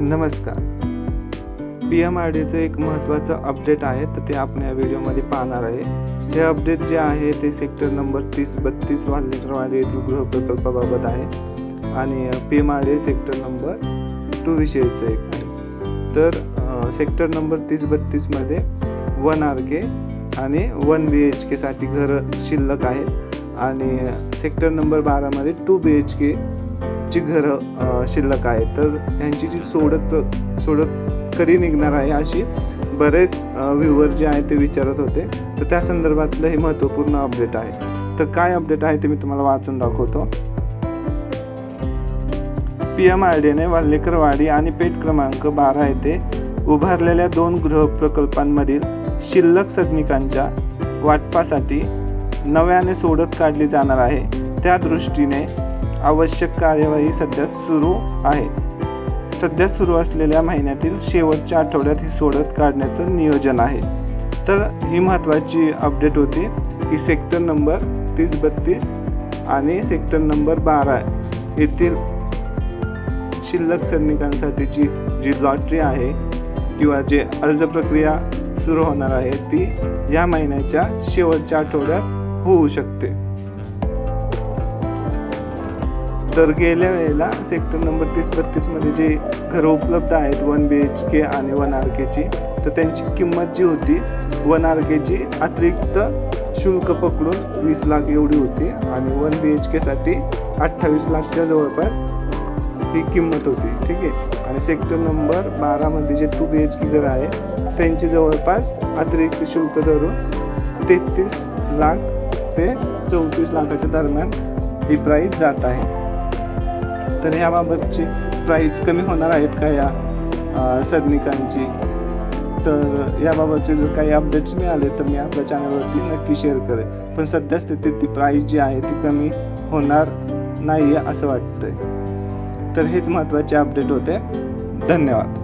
नमस्कार. P M R डीचं एक महत्त्वाचं अपडेट आहे तर ते आपण या व्हिडिओमध्ये पाहणार आहे. हे अपडेट जे आहे ते सेक्टर नंबर तीस बत्तीस वाल्लेकरवाडी येथील गृहप्रकल्पाबाबत आहे. आणि P M R D sector number two विषयीचं एक आहे. तर सेक्टर नंबर तीस बत्तीसमध्ये वन आर के आणि वन बी एच केसाठी घरं शिल्लक आहेत. आणि सेक्टर नंबर बारामध्ये टू बी एच के ची घरं शिल्लक आहेत तर ह्यांची जी सोडत प्र सोडत कधी निघणार आहे अशी बरेच व्ह्यूवर जे आहे ते विचारत होते. तर त्या संदर्भातलं हे महत्त्वपूर्ण अपडेट आहे. तर काय अपडेट आहे ते मी तुम्हाला वाचून दाखवतो. पी एम आर डीने वाल्लेकरवाडी आणि पेठ क्रमांक बारा येथे उभारलेल्या दोन गृहप्रकल्पांमधील शिल्लक सदनिकांच्या वाटपासाठी नव्याने सोडत काढली जाणार आहे. त्या दृष्टीने आवश्यक कार्यवाही सध्या सुरू आहे. सध्या सुरू असलेल्या महिन्यातील शेवटच्या आठवड्यात ही सोडत काढण्याचं नियोजन आहे. तर ही महत्त्वाची अपडेट होती की सेक्टर नंबर तीस बत्तीस आणि सेक्टर नंबर बारा येथील शिल्लक सैनिकांसाठीची जी लॉटरी आहे किंवा जे अर्ज प्रक्रिया सुरू होणार आहे ती या महिन्याच्या शेवटच्या आठवड्यात होऊ शकते. तर गेल्या वेळेला सेक्टर नंबर तीस बत्तीसमध्ये जे घरं उपलब्ध आहेत वन बी एच के आणि वन आर केची तर त्यांची किंमत जी होती वन आर केची अतिरिक्त शुल्क पकडून वीस लाख एवढी होती आणि वन बी एच केसाठी अठ्ठावीस लाखच्या जवळपास ही किंमत होती ठीक आहे? आणि सेक्टर नंबर बारामध्ये जे टू बी एच के घरं आहे त्यांची जवळपास अतिरिक्त शुल्क धरून तेहतीस लाख ते चौतीस लाखाच्या दरम्यान ही प्राईस जात आहे. तर याबाबतची प्राईज कमी होणार आहेत का या सदनिकांची? तर याबाबतचे जर काही अपडेट्स मिळाले तर मी आपल्या चॅनलवरती नक्की शेअर करेन. पण सध्या स्थितीत ती प्राईज जी आहे ती कमी होणार नाही आहे असं वाटतंय. तर हेच महत्त्वाचे अपडेट होते. धन्यवाद.